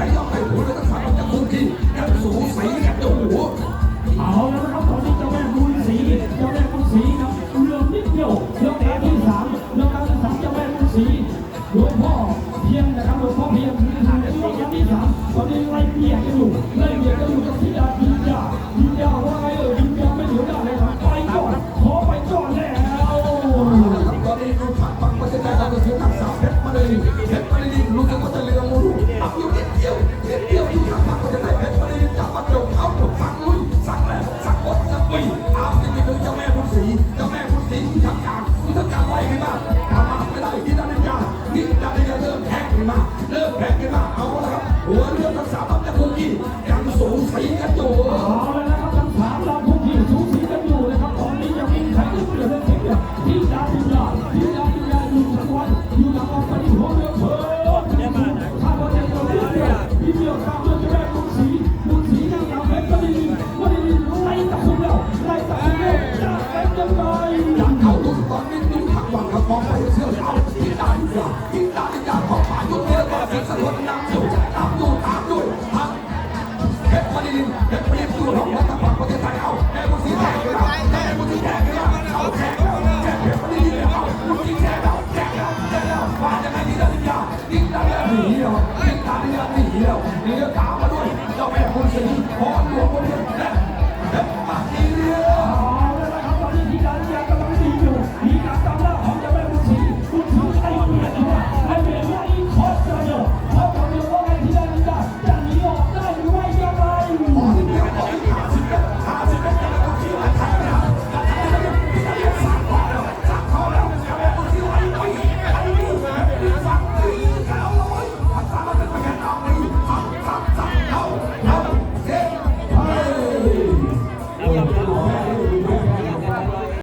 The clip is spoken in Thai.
ไหลออกไปหูแล้วก็ฝางกับคุกกี้กับสูงสีกับเจ้หัวเอาแล้วครับตอนนี้เจ้าแม่กุนสีเจ้าแม่กุนสีครับเรื่องนิดเดียวเรื่องที่สามเรองการที่สามเจ้าแม่กุนสีหลวงพ่อเพียงนะครับหลวงพ่อเพียงในช่วงการที่สามตอนนี้ไล่เบียกันอยู่ไล่เบียกันอยู่กับทิดาทิดาทิดาว่าไงเออทิดาไม่เหลือได้เลยครับไปก่อนขอไปก่อนแล้วตอนนี้ดูผักปังมาเสร็จแล้เราจะซื้อผักสาวเพชรมาเลย ศรีเจ้าแม่พุทสิคุณทำกางคุณทำกางไว้ไม่มากทำมาไม่ได้กินได้นี่ยากินได้เริ่มแพ้ขึ้นมาเริ่มแพ้ขึ้นมาเอาละครับหัวเรื่อง มองไปเชื่อเรายิ่งตายยิ่งยากยิ่งตายยิ่งยากของป่ายุทธเพื่อก่อสิ่งสะท้อนนำสู่ตามยู่ตามอยู่ฮะเด็กคนนี้เด็กคนนี้ตัวน้องรัฐบากประเทศไทยเอาแม่บุษีแดงเราแล้ม่บุษีแดงกันเอาแตกแล้วแเด็กคนนี้ยิ่งเอาบุษีแตแล้วแตกแล้วแตกแล้ว่าจะไงยิ่ตายยิ่งยากยิ่งตายยิ่งยากหนีเรายิ่งตายยิ่งยาหนีเราหนีเรา